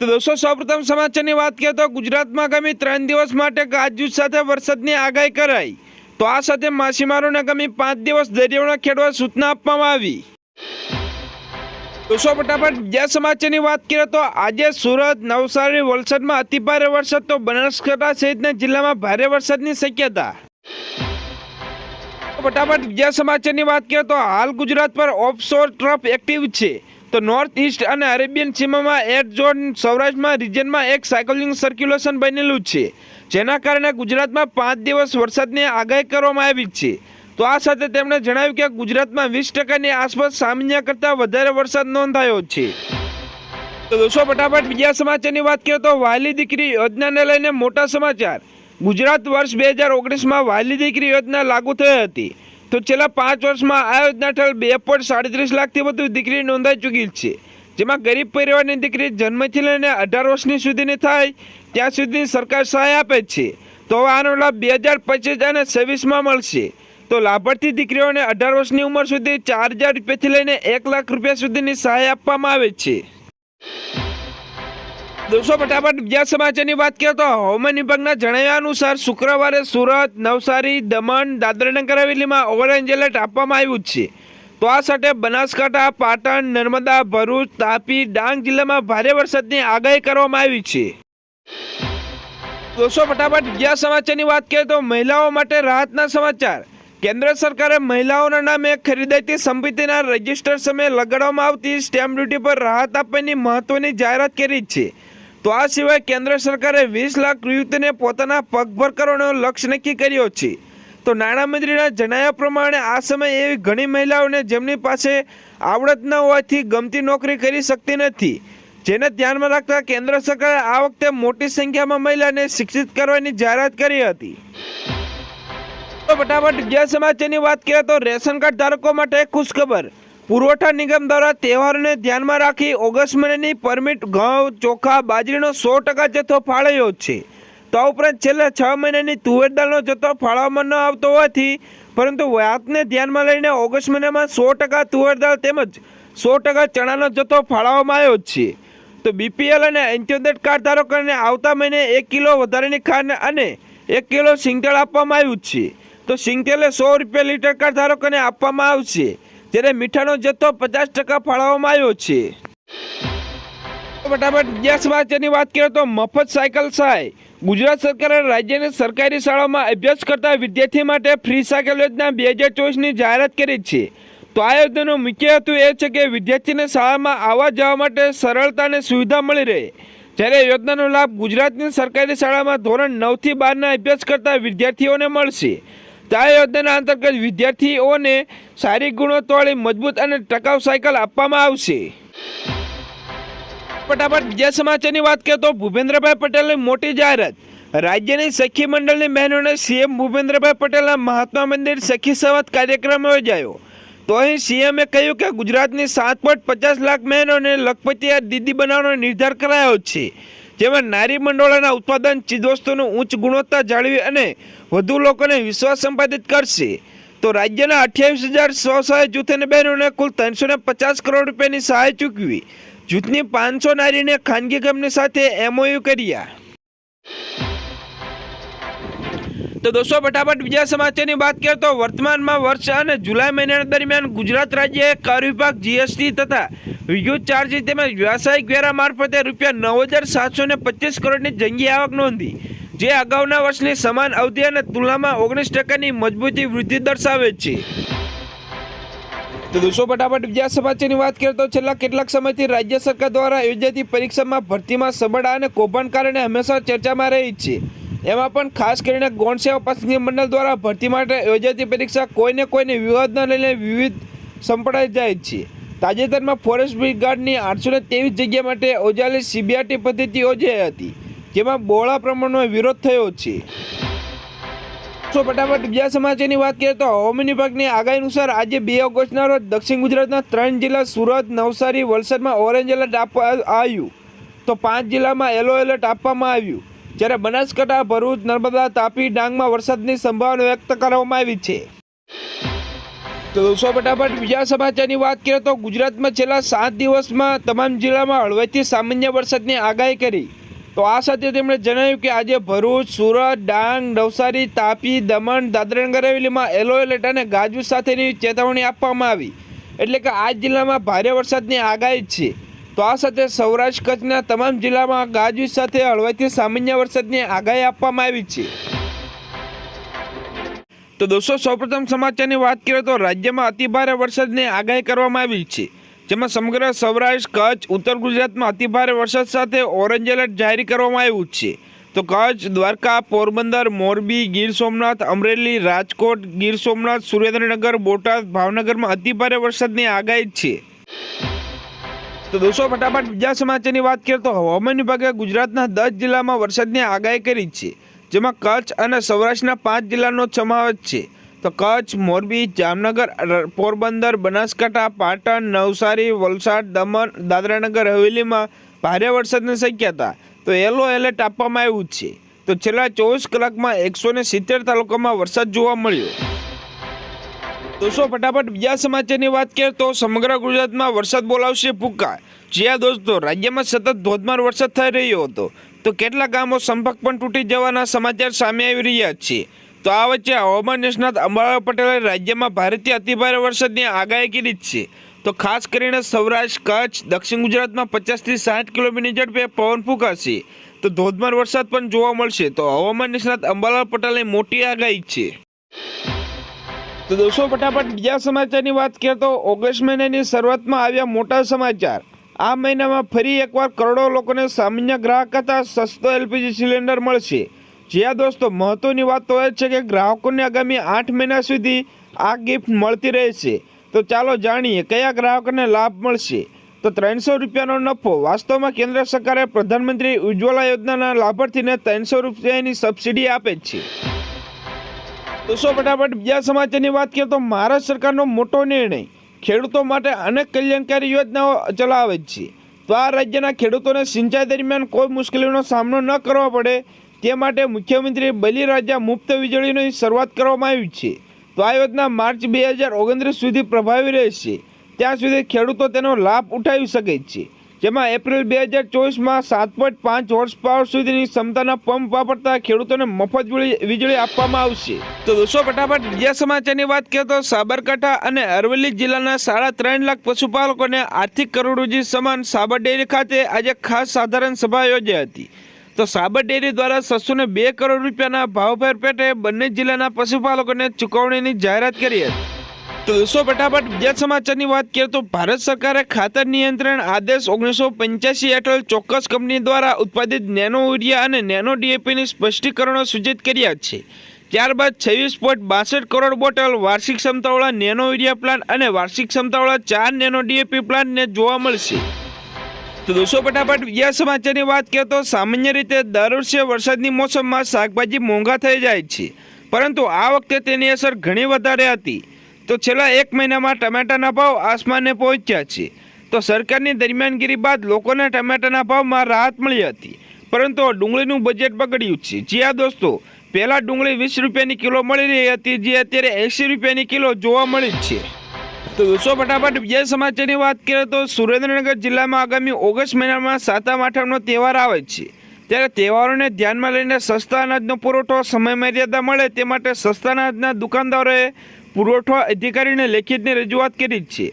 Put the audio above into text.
તો દોસ્તો, સૌપ્રથમ સમાચારની વાત કરીએ તો ગુજરાતમાં આગામી ત્રણ દિવસ માટે ગાજવીજ સાથે વરસાદની આગાહી કરાઈ. તો આ સાથે માછીમારોને આગામી પાંચ દિવસ દરિયાના ખેડવા સૂચના આપવામાં આવી. દોસ્તો, ફટાફટ બીજા સમાચારની વાત કરીએ તો આજે સુરત, નવસારી, વલસાડમાં અતિભારે વરસાદ, તો બનાસકાંઠા સહિતના જિલ્લામાં ભારે વરસાદની શક્યતા. ફટાફટ બીજા સમાચારની વાત કરીએ તો હાલ ગુજરાત પર ઓફશોર ટ્રફ એક્ટિવ છે. તો નોર્થ ઇસ્ટ અને અરેબિયન સીમામાં એર ઝોન સૌરાષ્ટ્રમાં રિજનમાં એક સાયકલિંગ સર્ક્યુલેશન બનેલું છે, જેના કારણે ગુજરાતમાં પાંચ દિવસ વરસાદની આગાહી કરવામાં આવી છે. તો આ સાથે તેમણે જણાવ્યું કે ગુજરાતમાં વીસ ટકાની આસપાસ સામાન્ય કરતાં વધારે વરસાદ નોંધાયો છે. તો દોસ્તો, ફટાફટ બીજા સમાચારની વાત કરીએ તો વાલી દીકરી યોજનાને લઈને મોટા સમાચાર. ગુજરાત વર્ષ બે હજાર ઓગણીસમાં વાલી દીકરી યોજના લાગુ થઈ હતી. તો છેલ્લા પાંચ વર્ષમાં આ યોજના હેઠળ બે પોઈન્ટ સાડત્રીસ લાખથી વધુ દીકરી નોંધાઈ ચૂકી છે. જેમાં ગરીબ પરિવારની દીકરી જન્મથી લઈને અઢાર વર્ષની સુધીની થાય, ત્યાં સુધી સરકાર સહાય આપે છે. તો આનો લાભ બે હજાર પચીસ અને છવ્વીસમાં મળશે. તો લાભાર્થી દીકરીઓને અઢાર વર્ષની ઉંમર સુધી ચાર હજાર રૂપિયાથી લઈને એક લાખ રૂપિયા સુધીની સહાય આપવામાં આવે છે. દોસ્તો, ફટાફટ બીજા સમાચારની વાત કરીએ તો હવામાન વિભાગના જણાવ્યા અનુસાર શુક્રવારે સુરત, નવસારી, દમણ, દાદરાનગર હવેલીમાં ઓરેન્જ એલર્ટ આપવામાં આવ્યું છે. તો આ સાથે બનાસકાંઠા, પાટણ, નર્મદા, ભરૂચ, તાપી, ડાંગ જિલ્લામાં ભારે વરસાદની આગાહી કરવામાં આવી છે. દોસ્તો, ફટાફટ બીજા સમાચારની વાત કરીએ તો મહિલાઓ માટે રાહતના સમાચાર. કેન્દ્ર સરકારે મહિલાઓના નામે ખરીદાતી સંપત્તિના રજિસ્ટર સમયે લગાડવામાં આવતી સ્ટેમ્પ ડ્યુટી પર રાહત આપવાની મહત્વની જાહેરાત કરી છે. તો આ સિવાય કેન્દ્ર સરકારે વીસ લાખ યુવતીને પોતાના પગભર કરવાનો લક્ષ્ય નક્કી કર્યો છે. તો નાણામંત્રીના જણાવ્યા પ્રમાણે આ સમયે એવી ઘણી મહિલાઓને જેમની પાસે આવડત ન હોવાથી ગમતી નોકરી કરી શકતી નથી. જેને ધ્યાનમાં રાખતા કેન્દ્ર સરકારે આ વખતે મોટી સંખ્યામાં મહિલાને શિક્ષિત કરવાની જાહેરાત કરી હતી. તો ફટાફટ બીજા સમાચારની વાત કરીએ તો રેશન કાર્ડ ધારકો માટે ખુશખબર. પુરવઠા નિગમ દ્વારા તહેવારોને ધ્યાનમાં રાખી ઓગસ્ટ મહિનાની પરમિટ ઘઉં, ચોખા, બાજરીનો સો ટકા જથ્થો ફાળવ્યો છે. તો ઉપરાંત છેલ્લા છ મહિનાની તુવેર દાળનો જથ્થો ફાળવવામાં ન આવતો હોવાથી પરંતુ વાતને ધ્યાનમાં લઈને ઓગસ્ટ મહિનામાં સો ટકા તુવેર દાળ તેમજ સો ટકા ચણાનો જથ્થો ફાળવવામાં આવ્યો છે. તો બીપીએલ અને અંત્યોદય કાર્ડ ધારકોને આવતા મહિને એક કિલો વધારાની ખાંડ અને એક કિલો સિંગતેલ આપવામાં આવ્યું છે. તો સિંગતેલે સો રૂપિયા લીટર કાર્ડ ધારકોને આપવામાં આવશે. જ્યારે મીઠાનો જથ્થો પચાસ ટકા ફાળવવામાં આવ્યો છે. ફટાફટ બીજા સમાચારની વાત કરીએ તો મફત સાયકલ સહાય. ગુજરાત સરકારે રાજ્યની સરકારી શાળાઓમાં અભ્યાસ કરતા વિદ્યાર્થી માટે ફ્રી સાયકલ યોજના બે હજાર ચોવીસની જાહેરાત કરી છે. તો આ યોજનાનું મુખ્ય હેતુ એ છે કે વિદ્યાર્થીને શાળામાં આવવા જવા માટે સરળતા અને સુવિધા મળી રહે. જ્યારે યોજનાનો લાભ ગુજરાતની સરકારી શાળામાં ધોરણ નવથી બારના અભ્યાસ કરતા વિદ્યાર્થીઓને મળશે. તો આ યોજનાના અંતર્ગત વિદ્યાર્થીઓને સારી ગુણવત્તાવાળી મજબૂત અને ટકાઉ સાયકલ આપવામાં આવશે. ફટાફટ બીજા સમાચારની વાત કરીએ તો ભૂપેન્દ્રભાઈ પટેલની મોટી જાહેરાત. રાજ્યની સખી મંડળની બહેનોને સીએમ ભૂપેન્દ્રભાઈ પટેલના મહાત્મા મંદિર સખી સંવાદ કાર્યક્રમ યોજાયો. તો અહીં સીએમએ કહ્યું કે ગુજરાતની સાત પોઈન્ટ પચાસ લાખ બહેનોને લખપતિયા દીદી બનાવવાનો નિર્ધાર કરાયો છે. જેમાં નારી મંડળોના ઉત્પાદન ચીજવસ્તુનું ઉચ્ચ ગુણવત્તા જાળવી અને વધુ લોકોને વિશ્વાસ સંપાદિત કરશે. તો રાજ્યના અઠ્યાવીસ હજાર સ્વસહાય જૂથની બહેનોને કુલ ત્રણસો પચાસ કરોડ રૂપિયાની સહાય ચૂકવી. જૂથની પાંચસો નારીને ખાનગી કંપની સાથે એમઓયુ કર્યા. તો દોસ્તો, ફટાફટ બીજા સમાચારની વાત કરીએ તો વર્તમાનમાં વર્ષ અને જુલાઈ મહિના દરમિયાન ગુજરાત રાજ્યએ કર વિભાગ જીએસટી તથા વિદ્યુત ચાર્જ તેમજ વ્યવસાયિક વેરા મારફતે રૂપિયા નવ હજાર સાતસો ને પચીસ કરોડની જંગી આવક નોંધી, જે અગાઉના વર્ષની સમાન અવધિ અને તુલનામાં ઓગણીસ ટકાની મજબૂતી વૃદ્ધિ દર્શાવે છે. તો દોસ્તો, ફટાફટ બીજા સમાચારની વાત કરીએ તો છેલ્લા કેટલાક સમયથી રાજ્ય સરકાર દ્વારા યોજાતી પરીક્ષામાં ભરતીમાં સબળા અને કૌભાંડ કારણે હંમેશા ચર્ચામાં રહી છે. એમાં પણ ખાસ કરીને ગૌણ સેવા પસંદગી મંડળ દ્વારા ભરતી માટે યોજાતી પરીક્ષા કોઈને કોઈને વિવાદના લઈને વિવિધ સંપડાઈ જાય છે. તાજેતરમાં ફોરેસ્ટ બ્રિગાર્ડની આઠસો ને ત્રેવીસ જગ્યા માટે ઓજાલી સીબીઆરટી પદ્ધતિ યોજાઈ હતી, જેમાં બહોળા પ્રમાણનો વિરોધ થયો છે. સો ફટાફટ બીજા સમાચારની વાત કરીએ તો હવામાન વિભાગની આગાહી અનુસાર આજે બે ઓગસ્ટના રોજ દક્ષિણ ગુજરાતના ત્રણ જિલ્લા સુરત, નવસારી, વલસાડમાં ઓરેન્જ એલર્ટ આપવા આવ્યું. તો પાંચ જિલ્લામાં યલો એલર્ટ આપવામાં આવ્યું. જ્યારે બનાસકાંઠા, ભરૂચ, નર્મદા, તાપી, ડાંગમાં વરસાદની સંભાવના વ્યક્ત કરવામાં આવી છે. તો દોસ્તો, ફટાફટ બીજા સમાચારની વાત કરીએ તો ગુજરાતમાં છેલ્લા સાત દિવસમાં તમામ જિલ્લામાં હળવેથી સામાન્ય વરસાદની આગાહી કરી. તો આ સાથે તેમણે જણાવ્યું કે આજે ભરૂચ, સુરત, ડાંગ, નવસારી, તાપી, દમણ દાદરાનગર હવેલીમાં એલો એલર્ટ અને ગાજવીજ સાથેની ચેતવણી આપવામાં આવી. એટલે કે આ જિલ્લામાં ભારે વરસાદની આગાહી છે. તો આ સાથે સૌરાષ્ટ્ર કચ્છના તમામ જિલ્લામાં ગાજવીજ સાથે હળવેથી સામાન્ય વરસાદની આગાહી આપવામાં આવી છે. તો દોસ્તો, સૌપ્રથમ સમાચારની વાત કરીએ તો રાજ્યમાં અતિભારે વરસાદની આગાહી કરવામાં આવી છે, જેમાં સમગ્ર સૌરાષ્ટ્ર, કચ્છ, ઉત્તર ગુજરાતમાં અતિભારે વરસાદ સાથે ઓરેન્જ એલર્ટ જાહેર કરવામાં આવ્યું છે. તો કચ્છ, દ્વારકા, પોરબંદર, મોરબી, ગીર સોમનાથ, અમરેલી, રાજકોટ, ગીર સોમનાથ, સુરેન્દ્રનગર, બોટાદ, ભાવનગરમાં અતિભારે વરસાદની આગાહી છે. તો દોસ્તો, ફટાફટ બીજા સમાચારની વાત કરીએ તો હવામાન વિભાગે ગુજરાતના દસ જિલ્લામાં વરસાદની આગાહી કરી છે. જેમાં કચ્છ અને સૌરાષ્ટ્રના પાંચ જિલ્લાનો સમાવેશ છે. તો કચ્છ, મોરબી, જામનગર પોરબંદર, બનાસકાંઠા, પાટણ, નવસારી, વલસાડ, દમણ, દાદરાનગર, હવેલીમાં ભારે વરસાદની શક્યતા. તો યલો એલર્ટ આપવામાં આવ્યું છે. તો છેલ્લા ચોવીસ કલાકમાં એકસો ને સિત્તેર તાલુકામાં વરસાદ જોવા મળ્યો. દોસ્તો ફટાફટ બીજા સમાચારની વાત કરીએ તો સમગ્ર ગુજરાતમાં વરસાદ બોલાવશે ભૂકા જ્યાં દોસ્તો, રાજ્યમાં સતત ધોધમાર વરસાદ થઈ રહ્યો હતો. તો કેટલા ગામો સંપર્ક પણ તૂટી જવાના સમાચાર સામે આવી રહ્યા છે? તો આ વચ્ચે હવામાન નિષ્ણાત અંબાલાલ પટેલે રાજ્યમાં ભારેથી અતિભારે વરસાદની આગાહી કરી છે. તો ખાસ કરીને સૌરાષ્ટ્ર, કચ્છ, દક્ષિણ ગુજરાતમાં પચાસથી સાઠ કિલોમીટર ઝડપે પવન ફૂંકાશે. તો ધોધમાર વરસાદ પણ જોવા મળશે. તો હવામાન નિષ્ણાત અંબાલાલ પટેલની મોટી આગાહી છે. તો દોસ્તો, ફટાફટ બીજા સમાચારની વાત કરીએ તો ઓગસ્ટ મહિનાની શરૂઆતમાં આવ્યા મોટા સમાચાર. આ મહિનામાં ફરી એકવાર કરોડો લોકોને સામાન્ય ગ્રાહક હતા સસ્તો એલપીજી સિલિન્ડર મળશે. જ્યાં દોસ્તો મહત્ત્વની વાત તો એ છે કે ગ્રાહકોને આગામી આઠ મહિના સુધી આ ગિફ્ટ મળતી રહેશે. તો ચાલો જાણીએ કયા ગ્રાહકોને લાભ મળશે. તો ત્રણસો રૂપિયાનો નફો વાસ્તવમાં કેન્દ્ર સરકારે પ્રધાનમંત્રી ઉજ્જવલા યોજનાના લાભાર્થીને ત્રણસો રૂપિયાની સબસિડી આપે છે. દોસ્તો ફટાફટ બીજા સમાચારની વાત કરીએ તો ભારત સરકારનો મોટો નિર્ણય. ખેડૂતો માટે અનેક કલ્યાણકારી યોજનાઓ ચલાવે છે. તો આ રાજ્યના ખેડૂતોને સિંચાઈ દરમિયાન કોઈ મુશ્કેલીનો સામનો ન કરવો પડે, તે માટે મુખ્યમંત્રી બલિરાજા મુફ્ત વીજળીની શરૂઆત કરવામાં આવી છે. તો આ યોજના માર્ચ બે હજાર ઓગણત્રીસ સુધી પ્રભાવી રહેશે. ત્યાં સુધી ખેડૂતો તેનો લાભ ઉઠાવી શકે છે. જેમાં એપ્રિલ બે હજાર ચોવીસમાં સાત પોઈન્ટ પાંચ હોર્સ પાવર સુધીની ક્ષમતાના પંપ વાપરતા ખેડૂતોને મફત વીજળી- આપવામાં આવશે. તો દોસ્તો, ફટાફટ બીજા સમાચારની વાત કરીએ તો સાબરકાંઠા અને અરવલ્લી જિલ્લાના સાડા ત્રણ લાખ પશુપાલકોને આર્થિક કરોડરજી સમાન સાબર ડેરી ખાતે આજે ખાસ સાધારણ સભા યોજાઈ હતી. તો સાબર ડેરી દ્વારા છસો બે કરોડ રૂપિયાના ભાવફેર પેટે બંને જિલ્લાના પશુપાલકોને ચૂકવણીની જાહેરાત કરી હતી. તો દોસ્તો, ફટાફટ બીજા સમાચારની વાત કરીએ તો ભારત સરકારે ખાતર નિયંત્રણ આદેશ ઓગણીસો પંચ્યાસી હેઠળ ચોક્કસ કંપની દ્વારા ઉત્પાદિત નેનો યુરિયા અને નેનો ડીએપીની સ્પષ્ટીકરણો સૂચિત કર્યા છે. ત્યારબાદ છવ્વીસ પોઈન્ટ બાસઠ કરોડ બોટલ વાર્ષિક ક્ષમતાવાળા નેનો યુરિયા પ્લાન્ટ અને વાર્ષિક ક્ષમતાવાળા ચાર નેનો ડીએપી પ્લાન્ટને જોવા મળશે. તો દોસ્તો, ફટાફટ બીજા સમાચારની વાત કરીએ તો સામાન્ય રીતે દર વર્ષે વરસાદની મોસમમાં શાકભાજી મોંઘા થઈ જાય છે. પરંતુ આ વખતે તેની અસર ઘણી વધારે હતી. તો છેલ્લા એક મહિનામાં ટમેટાના ભાવ આસમાને પહોંચ્યા છે. તો સરકારની દરમિયાનગીરી બાદ લોકોને ટમેટાના ભાવમાં રાહત મળી હતી. પરંતુ ડુંગળીનું બજેટ બગડ્યું છે. જી આ દોસ્તો, પહેલાં ડુંગળી વીસ રૂપિયાની કિલો મળી રહી હતી, જે અત્યારે એંસી રૂપિયાની કિલો જોવા મળી છે. તો દોસ્તો ફટાફટ બીજા સમાચારની વાત કરીએ તો સુરેન્દ્રનગર જિલ્લામાં આગામી ઓગસ્ટ મહિનામાં સાતમ આઠમનો તહેવાર આવે છે. ત્યારે તહેવારોને ધ્યાનમાં લઈને સસ્તા અનાજનો પુરવઠો સમય મર્યાદા મળે તે માટે સસ્તા અનાજના દુકાનદારોએ પુરવઠો અધિકારીને લેખિતની રજૂઆત કરી જ છે